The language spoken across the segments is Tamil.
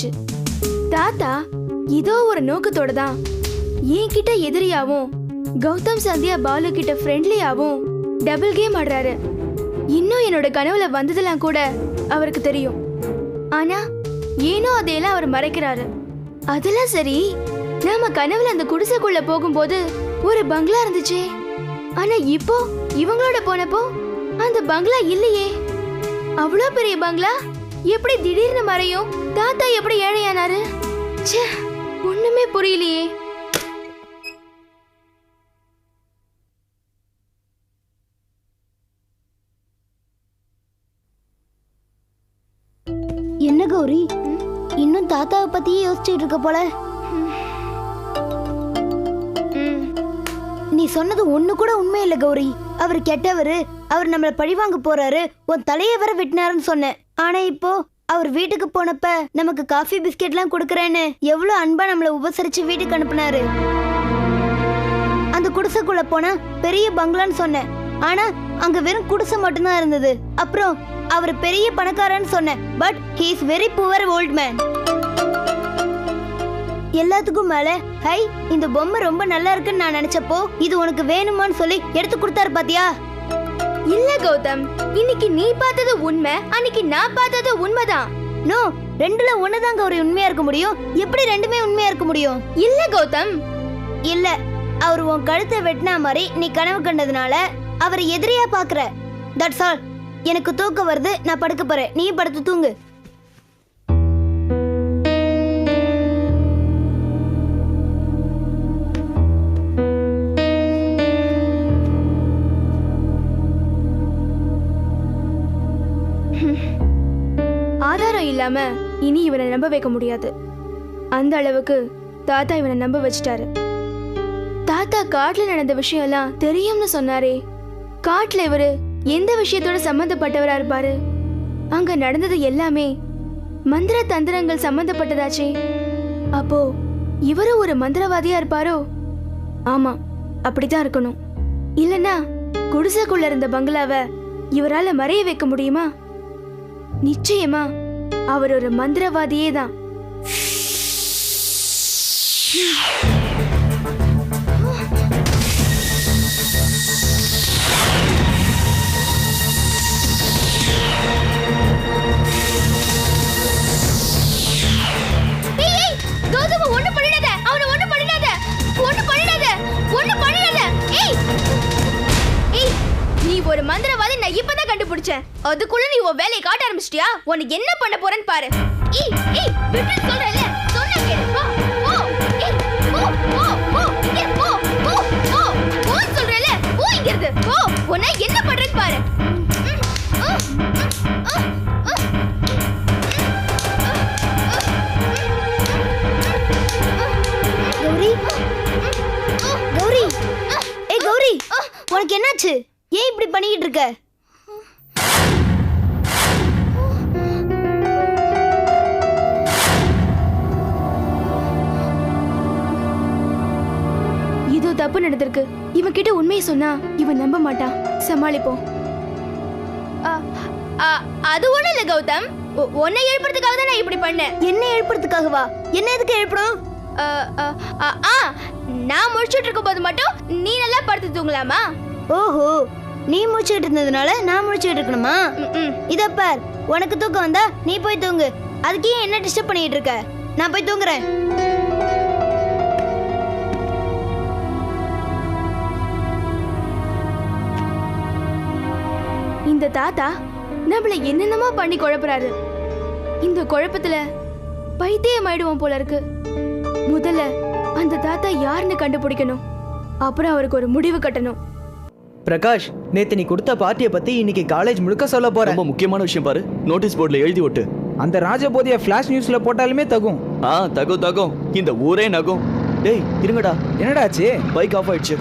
போச்சு. தாத்தா இதோ ஒரு நோக்கத்தோட தான் என்கிட்ட எதிரியாவும் கௌதம் சந்தியா பாலு கிட்ட ஃப்ரெண்ட்லியாவும் டபுள் கேம் ஆடுறாரு. இன்னும் என்னோட கனவுல வந்ததெல்லாம் கூட அவருக்கு தெரியும். ஆனா ஏனோ அதையெல்லாம் அவர் மறைக்கிறாரு. அதெல்லாம் சரி நாம கனவுல அந்த குடிசைக்குள்ள போகும்போது ஒரு பங்களா இருந்துச்சே. ஆனா இப்போ இவங்களோட போனப்போ அந்த பங்களா இல்லையே. அவ்வளோ பெரிய பங்களா? எப்படி திடீர்னு மறையும்? தாத்தா எப்படி ஏழையானாரு? ச்சே ஒண்ணுமே புரியலையே. என்ன கௌரி? இன்னும் தாத்தாவை பத்தியே யோசிச்சுட்டு இருக்க போல. நீ சொன்னது ஒண்ணு கூட உண்மை இல்லை கௌரி. அவர் கெட்டவரு அவர் நம்மளை பழிவாங்க போறாரு உன் தலையை வர வெட்டினாருன்னு சொன்னேன். ஆனா இப்போ அவர் வீட்டுக்கு போனப்ப நமக்கு காஃபி பிஸ்கெட்லாம் கொடுக்கறேன்னு எவ்வளவு அன்பா நம்மள உபசரிச்சு வீட்டுக்கு அனுப்புனாரு. அந்த குடிசைக்குள்ள போனா பெரிய பங்களான்னு சொன்னேன். ஆனா அங்க வெறும் குடிசை மட்டும்தான் இருந்தது. அப்புறம் அவர் பெரிய பணக்காரன்னு சொன்னேன். But he is very poor old man எல்லாத்துக்கும் மேல ஹை இந்த பொம்மை ரொம்ப நல்லா இருக்குன்னு நான் நினைச்சப்போ இது உனக்கு வேணுமான்னு சொல்லி எடுத்து கொடுத்தாரு பாத்தியா? இல்ல கௌதம் இன்னைக்கு நீ பார்த்தது உண்மை அன்னைக்கு நான் பார்த்தது உண்மைதான். நோ ரெண்டுல ஒண்ணுதாங்க ஒரு உண்மையா இருக்க முடியும். எப்படி ரெண்டுமே உண்மையா இருக்க முடியும்? இல்ல கௌதம். இல்ல அவர் உன் கழுத்தை வெட்டினா மாதிரி நீ கனவு கண்டதுனால அவரை எதிரியா பாக்குற தட்ஸ் ஆல் எனக்கு தூக்கம் வருது நான் படுக்க போறேன். நீ படுத்து தூங்கு. இல்லாம இனி இவனை நம்ப வைக்க முடியாது. அந்த அளவுக்கு தாத்தா இவனை நம்ப வச்சிட்டாரு. தாத்தா காட்டுல நடந்த விஷயம் எல்லாம் தெரியும்னு சொன்னாரே. காட்டுல இவரு எந்த விஷயத்தோட சம்பந்தப்பட்டவரா இருப்பாரு? அங்க நடந்தது எல்லாமே மந்திர தந்திரங்கள் சம்பந்தப்பட்டதாச்சே. அப்போ இவரு ஒரு மந்திரவாதியா இருப்பாரோ? ஆமா அப்படிதான் இருக்கணும். இல்லனா குடிசைக்குள்ள இருந்த பங்களாவை இவரால மறைய வைக்க முடியுமா? நிச்சயமா அவர் ஒரு மந்திரவாதியே தான். கண்டுபிடிச்சேன் அதுக்குள்ள நீ உன் வேலையை காட்ட ஆரம்பிச்சிட்டியா? உனக்கு என்ன பண்ண போறேன்னு பாரு. ஏய் ஏய் விட்டு சொல்றேன்ல. சொன்னா கேளு. போ போ ஏய் போ போ போ இங்க போ போ போ போ சொல்றேன்ல. போ இங்க இருந்து போ உன்னை என்ன பண்றேன்னு பாரு. கௌரி. ஏய் கௌரி. உனக்கு என்னாச்சு? ஏன் இப்படி பண்ணிக்கிட்டு இருக்க? இதோ தப்பு நடந்திருக்கு. இவன் கிட்ட உண்மையை சொன்னா இவன் நம்ப மாட்டான் சமாளிப்போம். அது ஒண்ணும் இல்ல கௌதம். உன்னை எழுப்புறதுக்காக தான் நான் இப்படி பண்ணேன். என்ன எழுப்புறதுக்காகவா? என்ன எதுக்கு எழுப்பணும் நான் முடிச்சுட்டு இருக்கும் போது மட்டும் நீ நல்லா படுத்து தூங்கலாமா? ஓஹோ நீ முடிச்சுக்கிட்டு இருந்ததுனால நான் முடிச்சுக்கிட்டு இருக்கணுமா. இத பார் உனக்கு தூக்கம் வந்தா நீ போய் தூங்கு. அதுக்கு ஏன் என்ன டிஸ்டர்ப் பண்ணிட்டு இருக்க? நான் போய் தூங்குறேன். இந்த தாத்தா நம்மள என்னென்னமோ பண்ணி குழப்புறாரு. இந்த குழப்பத்துல பைத்தியம் ஆயிடுவோம் போல இருக்கு. முதல்ல அந்த தாத்தா யாருன்னு கண்டுபிடிக்கணும். அப்புறம் அவருக்கு ஒரு முடிவு கட்டணும். பிரகாஷ் நேத்து நீ கொடுத்த பார்ட்டியை பத்தி இன்னைக்கு காலேஜ் முழுக்க சொல்ல போறேன் ரொம்ப முக்கியமான விஷயம் பாரு. நோட்டீஸ் போர்டில் எழுதி ஒட்டு. அந்த ராஜபோதிய ஃபிளாஷ் நியூஸ்ல போட்டாலுமே தகும். ஆ தகும் தகும். இந்த ஊரே நகும். டேய் இருங்கடா. என்னடாச்சு பைக் ஆஃப் ஆயிடுச்சு.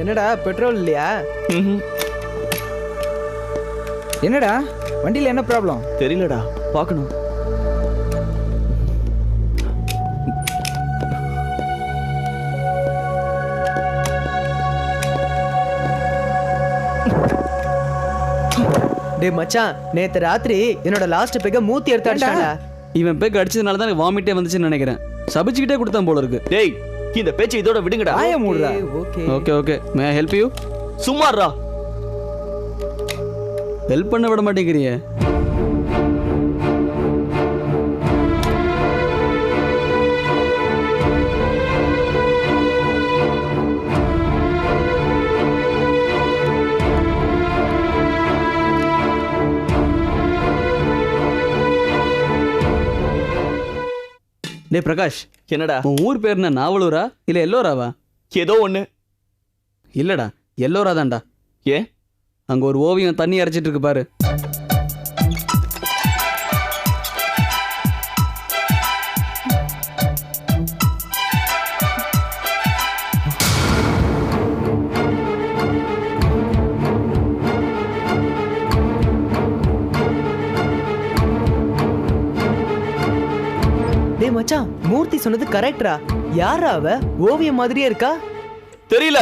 என்னடா பெட்ரோல் இல்லையா. என்னடா வண்டியில என்ன ப்ராப்ளம் தெரியலடா. பார்க்கணும். டேய் மச்சான் நேத்து ராத்திரி என்னோட லாஸ்ட் பெக்க மூத்தி எடுத்து அடிச்சாடா இவன் பேக் அடிச்சதுனால தான் வாமிட்டே வந்துச்சுன்னு நினைக்கிறேன். சபிச்சுக்கிட்டே கொடுத்தான் போல இருக்கு. டேய் இந்த பேச்சை இதோட விடுங்கடா. ஆய மூடுறா. Okay okay okay may help you சும்மாறா help பண்ண விட மாட்டேங்கிறியே. டேய் பிரகாஷ் என்னடா? உன் ஊர் பேர் என்ன நாவலூரா? இல்லை எல்லோராவா? ஏதோ ஒண்ணு. இல்லடா எல்லோரா தான்டா. ஏன்? அங்க ஒரு ஓவியம் தண்ணி அரைச்சிட்டு இருக்கு பாரு. மச்சான் மூர்த்தி சொன்னது கரெக்டா யாரா அவ? ஓவியம் மாதிரியே இருக்கா? தெரியல.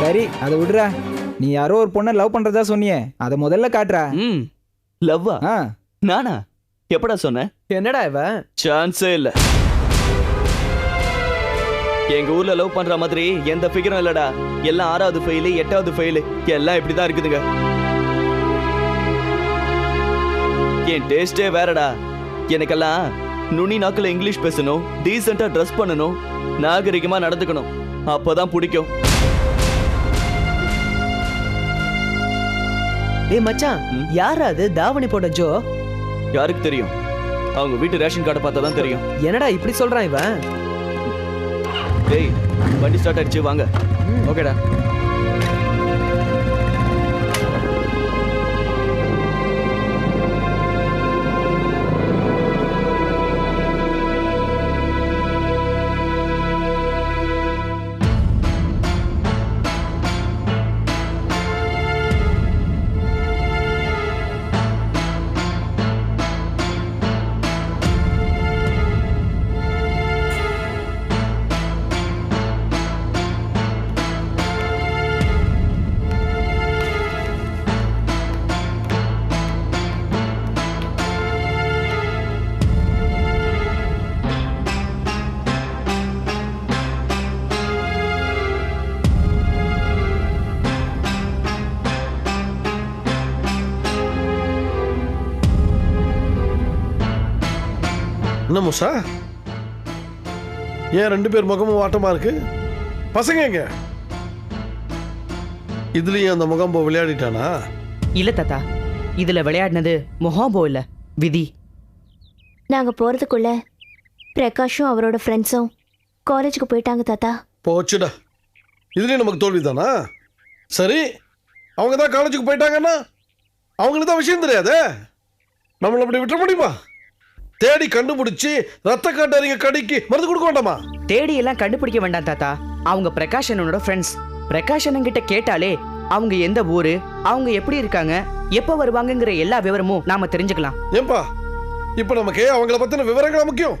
சரி அதை விடுறா. நீ யாரோ ஒரு பொண்ணை லவ் பண்றதா சொன்னியே. அதை முதல்ல காட்டுறா. ம். லவ்வா? ஆ. நானா? எப்படா சொன்ன? என்னடா இவ? சான்ஸே இல்ல. எங்க ஊர்ல லவ் பண்ற மாதிரி எந்த ஃபிகரும் இல்லடா. எல்லாம் ஆறாவது ஃபெயிலு எட்டாவது ஃபெயிலு எல்லாம் இப்படிதான் இருக்குதுங்க. என் டேஸ்டே வேறடா. எனக்கெல்லாம் நுனி நாக்குல இங்கிலீஷ் பேசணும் டீசெண்டா ட்ரெஸ் பண்ணணும் நாகரிகமா நடந்துக்கணும். அப்பதான் பிடிக்கும். டேய் மச்சான் ம்? யாரா அது? தாவணி போட்ட ஜோ? யாருக்கு தெரியும்? அவங்க வீட்டு ரேஷன் கார்டை பார்த்தா தான் தெரியும். என்னடா இப்படி சொல்றான் இவன்? டேய் வண்டி ஸ்டார்ட் ஆயிடுச்சு வாங்க. ஓகேடா. என்ன முசா ஏன் ரெண்டு பேர் முகமும் வாட்டமா இருக்கு? பசங்க எங்க? இதுலயும் அந்த முகம்போ விளையாடிட்டானா? இல்ல தாத்தா இதுல விளையாடினது மொஹாபோ இல்ல விதி. நாங்க போறதுக்குள்ள பிரகாஷும் அவரோட ஃப்ரெண்ட்ஸும் காலேஜுக்கு போயிட்டாங்க தாத்தா. போச்சுடா. இதுலயும் நமக்கு தோல்விதானா? சரி அவங்க தான் காலேஜுக்கு போயிட்டாங்கன்னா அவங்களுக்கு தான் விஷயம் தெரியாதே? நம்மளை அப்படி விட்டுற முடியுமா? தேடி கண்டுபிடிச்சி ரத்த காட்டறிங்க கடிக்கு மருந்து கொடுக்க வேண்டாமா? தேடி எல்லாம் கண்டுபிடிக்க வேண்டாம் தாத்தா. அவங்க பிரகாஷ் அண்ணனோட ஃப்ரெண்ட்ஸ் பிரகாஷ் அண்ணன் கிட்ட கேட்டாலே அவங்க எந்த ஊரு அவங்க எப்படி இருக்காங்க எப்போ வருவாங்கங்கிற எல்லா விவரமும் நாம தெரிஞ்சுக்கலாம். ஏன்பா இப்போ நமக்கு அவங்கள பத்தின விவரங்களா முக்கியம்?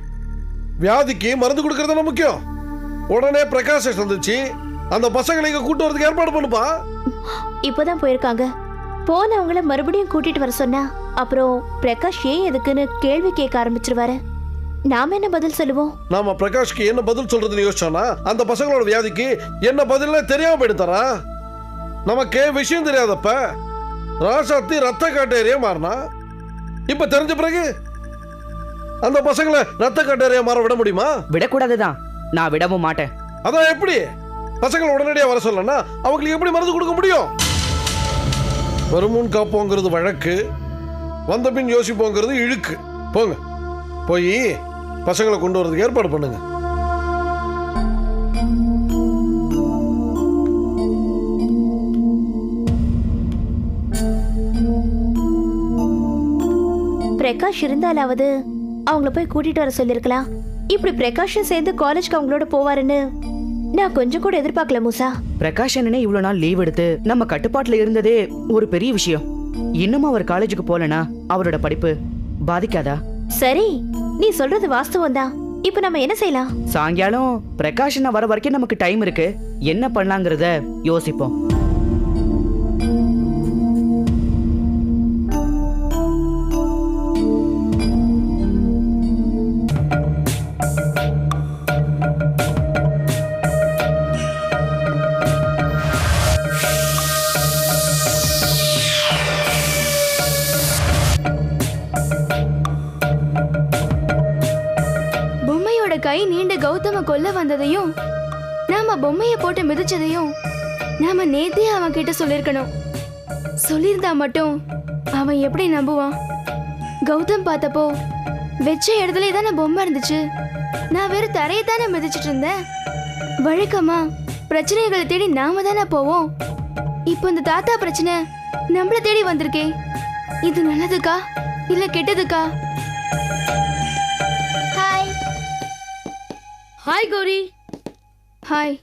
வியாதிக்கு மருந்து கொடுக்கறது முக்கியம்? உடனே பிரகாஷை சந்திச்சு அந்த பசங்களை இங்க கூட்டு வரதுக்கு ஏற்பாடு பண்ணுப்பா. இப்போதான் போயிருக்காங்க. போனவங்கள மறுபடியும் கூட்டிட்டு வர சொன்னா அப்புறம் பிரகாஷ் ஏன் எதுக்குன்னு கேள்வி கேட்க ஆரம்பிச்சிருவாரு. நாம என்ன பதில் சொல்லுவோம்? நாம பிரகாஷ்க்கு என்ன பதில் சொல்றதுன்னு யோசிச்சோன்னா அந்த பசங்களோட வியாதிக்கு என்ன பதில்னே தெரியாம போயிடுத்தாரா நமக்கே விஷயம் தெரியாதப்ப ராசாத்தி ரத்த காட்டேரியா மாறினா? இப்ப தெரிஞ்ச பிறகு அந்த பசங்களை ரத்த காட்டேரியா மாற விட முடியுமா? விடக்கூடாதுதான். நான் விடவும் மாட்டேன். அதான் எப்படி? பசங்களை உடனடியா வர சொல்லனா அவங்களுக்கு எப்படி மருந்து கொடுக்க முடியும்? வருமுன் காப்போங்கிறது வழக்கு வந்த பின் யோசிப்போங்கிறது இழுக்கு. போங்க. போய் பசங்களை கொண்டு வரதுக்கு ஏற்பாடு பண்ணுங்க. பிரகாஷ் இருந்தாலாவது அவங்கள போய் கூட்டிட்டு வர சொல்லிருக்கலாம். இப்படி பிரகாஷும் சேர்ந்து காலேஜ்க்கு அவங்களோட போவாருன்னு நான் கொஞ்சம் கூட எதிர்பார்க்கல மூசா. பிரகாஷ் அண்ணனே இவ்வளவு நாள் லீவ் எடுத்து நம்ம கட்டுப்பாட்டுல இருந்ததே ஒரு பெரிய விஷயம். இன்னும் அவர் காலேஜுக்கு போலனா அவரோட படிப்பு பாதிக்காதா? சரி நீ சொல்றது வாஸ்தவம் தான் இப்போ நம்ம என்ன செய்யலாம்? சாயங்காலம் பிரகாஷனை வர வரைக்கும் நமக்கு டைம் இருக்கு. என்ன பண்ணலாங்கிறத யோசிப்போம். வந்ததையும் நாம பொம்மைய போட்டு மிதிச்சதையும் நாம நேத்தே அவன் கிட்ட சொல்லிருக்கணும். சொல்லியிருந்தா மட்டும் அவன் எப்படி நம்புவான்? கௌதம் பார்த்தப்போ வெச்ச இடத்துல தானே பொம்மை இருந்துச்சு. நான் வெறும் தரையை தானே மிதிச்சிட்டு இருந்தேன். வழக்கமா பிரச்சனைகளை தேடி நாம தானே போவோம். இப்போ இந்த தாத்தா பிரச்சனை நம்மள தேடி வந்திருக்கே. இது நல்லதுக்கா? இல்ல கெட்டதுக்கா? ஹாய் கௌரி ஹாய்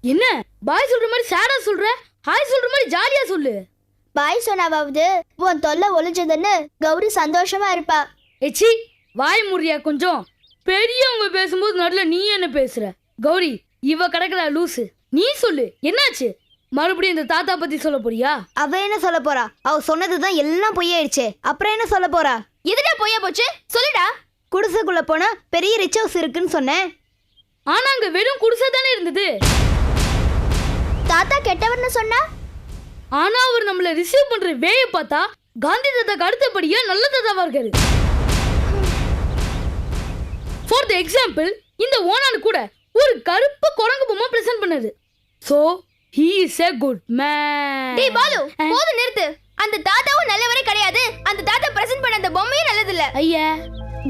என்ன? பாய் சொல்ற மாதிரி சேடா சொல்ற? ஹாய் சொல்ற மாதிரி ஜாலியா சொல்லு. பாய் சொன்னாவது உன் தொல்லை ஒளிஞ்சதுன்னு கௌரி சந்தோஷமா இருப்பா. எச்சி வாய் முறியா கொஞ்சம்? பெரியவங்க பேசும்போது நடுல நீ என்ன பேசுற? கௌரி இவ கிடக்குறா லூசு. நீ சொல்லு என்னாச்சு? மறுபடியும் இந்த தாத்தா பத்தி சொல்ல போறியா? அவ என்ன சொல்ல போறா? அவ சொன்னதுதான் எல்லாம் பொய்யாயிடுச்சு. அப்புறம் என்ன சொல்ல போறா? எதுடா பொய்யா போச்சு? சொல்லுடா. குடிசைக்குள்ள போனா பெரிய ரிச் ஹவுஸ் இருக்குன்னு சொன்னேன். ஆனா அங்க வெறும் குடிசை தானே இருந்தது. தாத்தா கெட்டவர்னு சொன்னா? ஆனா அவர் நம்மள ரிசீவ் பண்ற வேய பார்த்தா காந்தி தாத்தாக்கு அடுத்தபடியா நல்ல தாத்தாவா இருக்காரு. ஃபார் த எக்ஸாம்பிள் இந்த ஓனான் கூட ஒரு கருப்பு குரங்கு பொம்மை பிரசன்ட் பண்ணது so he is a good man டேய் பாலு போதும் நிறுத்து. அந்த தாத்தாவும் நல்லவரே கிடையாது. அந்த தாத்தா பிரசன்ட் பண்ண அந்த பொம்மையும் நல்லது இல்ல ஐயா.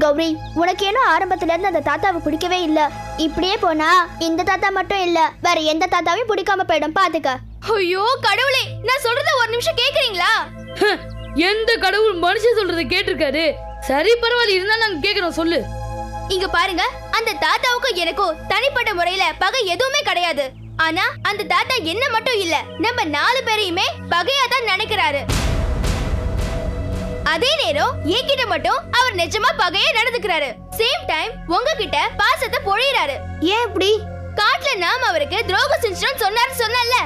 கௌரி உனக்கு ஏனோ ஆரம்பத்துல இருந்து அந்த தாத்தாவை பிடிக்கவே இல்ல? இப்படியே போனா இந்த தாத்தா மட்டும் இல்ல வேற எந்த தாத்தாவையும் பிடிக்காம போயிடும் பாத்துக்க. ஐயோ கடவுளே நான் சொல்றத ஒரு நிமிஷம் கேக்குறீங்களா? ஹ், எந்த கடவுள் மனுஷன் சொல்றதை கேட்டிருக்காரு? சரி பரவாயில்ல இருந்தாலும் நாங்க கேக்குறோம் சொல்லு. இங்க பாருங்க அந்த தாத்தாவுக்கும் எனக்கும் தனிப்பட்ட முறையில பகை எதுவுமே கிடையாது. ஆனா அந்த தாத்தா என்ன மட்டும் இல்ல நம்ம நாலு பேரையுமே பகையா தான் நினைக்கிறாரு. அதே நேரம் என்கிட்ட மட்டும் அவர் நிஜமா பகையா நடந்துக்கிறாரு. சேம் டைம் உங்ககிட்ட பாசத்தை பொழியறாரு. ஏன் இப்படி? காட்டுல நாம அவருக்கு துரோகம் செஞ்சோம்னு சொன்னாரு சொன்னல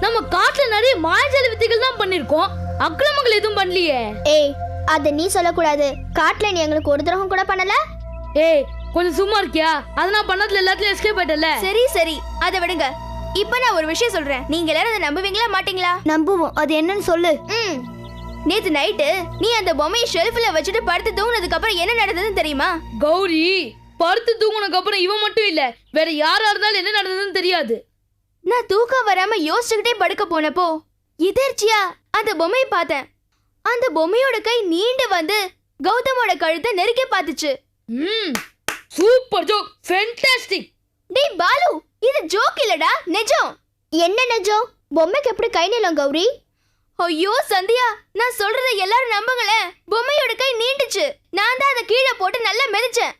நம்ம காட்டுல நிறைய மாயஜால வித்தைகள் தான் பண்ணிருக்கோம் அக்கிரமங்கள் எதுவும் பண்ணலையே. ஏய் அத நீ சொல்லக்கூடாது. காட்டுல நீ எங்களுக்கு ஒரு துரோகம் கூட பண்ணல. ஏய் கொஞ்சம் சும்மா இருக்கியா? அத நான் பண்ணதுல எல்லாத்துலயும் எஸ்கேப் ஆயிட்டல சரி சரி. அதை விடுங்க. இப்ப நான் ஒரு விஷயம் சொல்றேன். நீங்க எல்லாரும் அதை நம்புவீங்களா மாட்டீங்களா? நம்புவோம். அது என்னன்னு சொல்லு. ம். நேத்து நைட்டு நீ அந்த பொம்மையை ஷெல்ஃப்ல வச்சுட்டு படுத்து தூங்குனதுக்கு அப்புறம் என்ன நடந்ததுன்னு தெரியுமா? கௌரி படுத்து தூங்குனதுக்கு அப்புறம் இவன் மட்டும் இல்ல வேற யாரா இருந்தாலும் என்ன நடந்ததுன்னு தெரியாது. நான் தூக்கம் வராம யோசிச்சுக்கிட்டே படுக்க போனப்போ எதர்ச்சியா அந்த பொம்மையை பார்த்தேன். அந்த பொம்மையோட கை நீண்டு வந்து கௌதமோட கழுத்தை நெருக்கி பார்த்துச்சு. ம் சூப்பர் ஜோக் ஃபென்டாஸ்டிக் டேய் பாலு இது ஜோக் இல்லடா நிஜம். என்ன நிஜம்? பொம்மைக்கு எப்படி கை நீளம் கௌரி? ஐயோ சந்தியா நான் சொல்றத எல்லாரும் நம்புங்களேன். பொம்மையோட கை நீண்டுச்சு. நான் தான் அதை கீழே போட்டு நல்லா மிதிச்சேன்.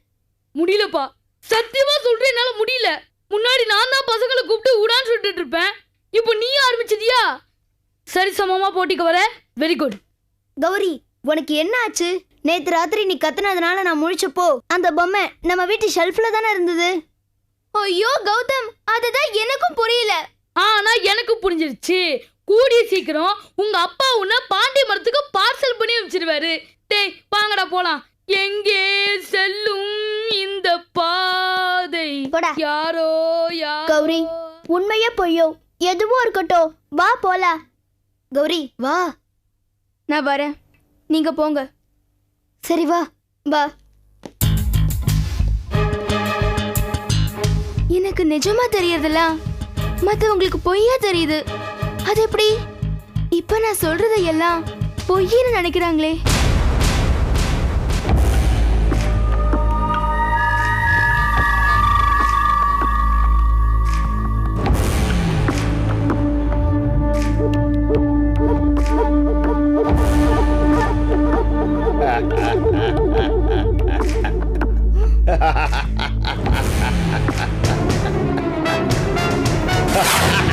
முடியலப்பா. சத்தியமா சொல்றேன் என்னால முடியல. முன்னாடி நான் தான் பசங்களை கூப்பிட்டு உடான்னு சொல்லிட்டு இருப்பேன். இப்போ நீ ஆரம்பிச்சதியா? சரி சமமா போட்டிக்கு வர. வெரி குட் கௌரி உனக்கு என்ன ஆச்சு நேத்து ராத்திரி நீ கத்துனதுனால நான் முழிச்சப்போ அந்த பொம்மை நம்ம வீட்டு ஷெல்ஃப்ல தானே இருந்தது? ஐயோ கௌதம் அதுதான் எனக்கும் புரியல. ஆனா எனக்கு புரிஞ்சிருச்சு. கூடிய சீக்கிரம் உங்க அப்பா உன்னை பாண்டி மரத்துக்கு பார்சல் பண்ணி வச்சிருவாரு. டேய் வாங்கடா போலாம். எங்கே செல்லும் இந்த பாதை? போடா. யாரோ யாரோ? கௌரி உண்மையே பொய்யோ? எதுவும் இருக்கட்டும். வா போலாம் கௌரி வா. நான் வரேன். நீங்க போங்க. சரி வா. வா. எனக்கு நிஜமா தெரியறதெல்லாம் மத்தவங்களுக்கு பொய்யா தெரியுது. அது எப்படி இப்ப நான் சொல்றதை எல்லாம் பொய்யின்னு நினைக்கிறாங்களே. ha ha ha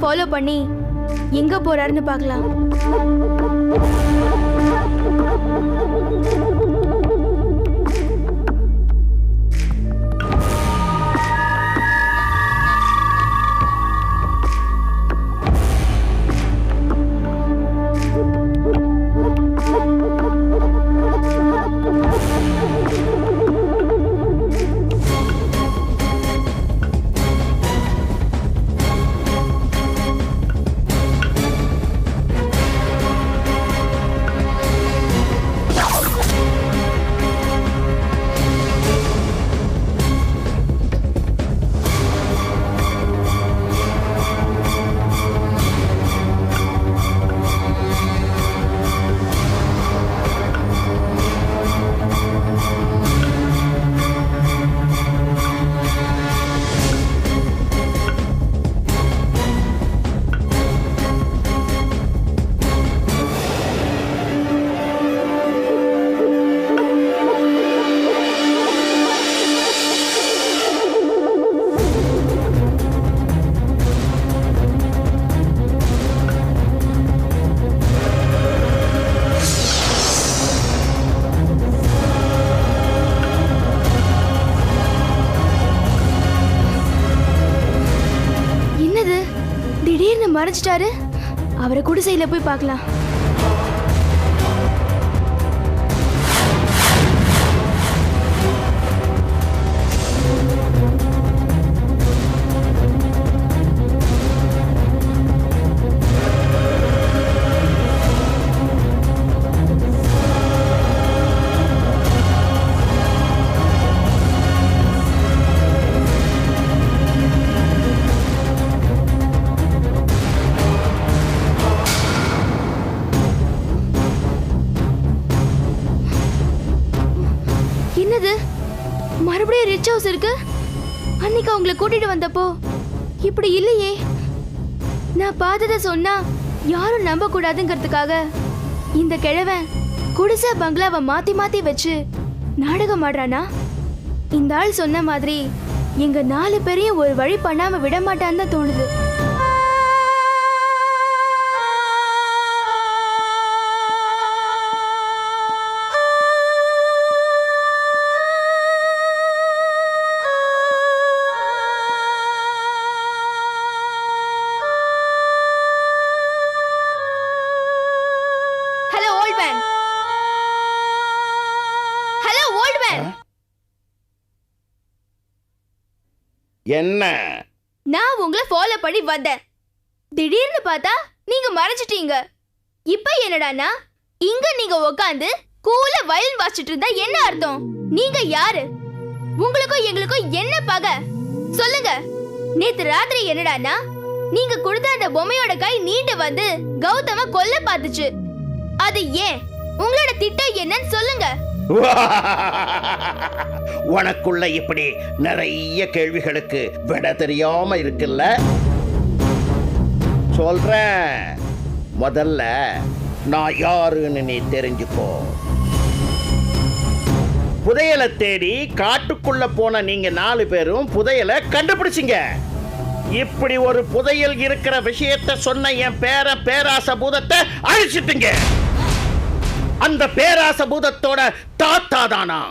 ஃபாலோ பண்ணி எங்க போறாருன்னு பார்க்கலாம். குடிசையில போய் பார்க்கலாம். மறுபடியும் ரிச் ஹவுஸ் இருக்கு? அன்னைக்கு அவங்கள கூட்டிட்டு வந்தப்போ இப்படி இல்லையே. நான் பார்த்ததை சொன்னா யாரும் நம்ப கூடாதுங்கிறதுக்காக இந்த கிழவன் குடிசை பங்களாவை மாத்தி மாத்தி வச்சு நாடகம் ஆடுறானா? இந்த ஆள் சொன்ன மாதிரி எங்க நாலு பேரையும் ஒரு வழி பண்ணாம விட மாட்டான்னு தான் தோணுது. என்ன? நான் உங்களை ஃபாலோ பண்ணி வந்தேன். திடீர்னு பார்த்தா நீங்க மறைச்சிட்டீங்க இப்போ என்னடானா இங்க நீங்க உட்காந்து கூல வயலின் வாசிச்சிட்டு இருந்தா என்ன அர்த்தம்? நீங்க யாரு? உங்களுக்கும் எங்களுக்கும் என்ன பகை? சொல்லுங்க. நேத்து ராத்திரி என்னடானா நீங்க கொடுத்த அந்த பொம்மையோட கை நீண்டு வந்து கௌதம கொல்ல பார்த்துச்சு. அது ஏன்? உங்களோட திட்டம் என்னன்னு சொல்லுங்க. உனக்குள்ள இப்படி நிறைய கேள்விகளுக்கு விட தெரியாம இருக்குல்ல? சொல்றேன். முதல்ல நான் யாருன்னு நீ தெரிஞ்சுக்கோ. புதையலை தேடி காட்டுக்குள்ள போன நீங்க நாலு பேரும் புதையலை கண்டுபிடிச்சிங்க. இப்படி ஒரு புதையல் இருக்கிற விஷயத்தை சொன்ன என் பேர பேராச பூதத்தை அழிச்சிட்டீங்க. அந்த பேராச பூதத்தோட தாத்தா தானா?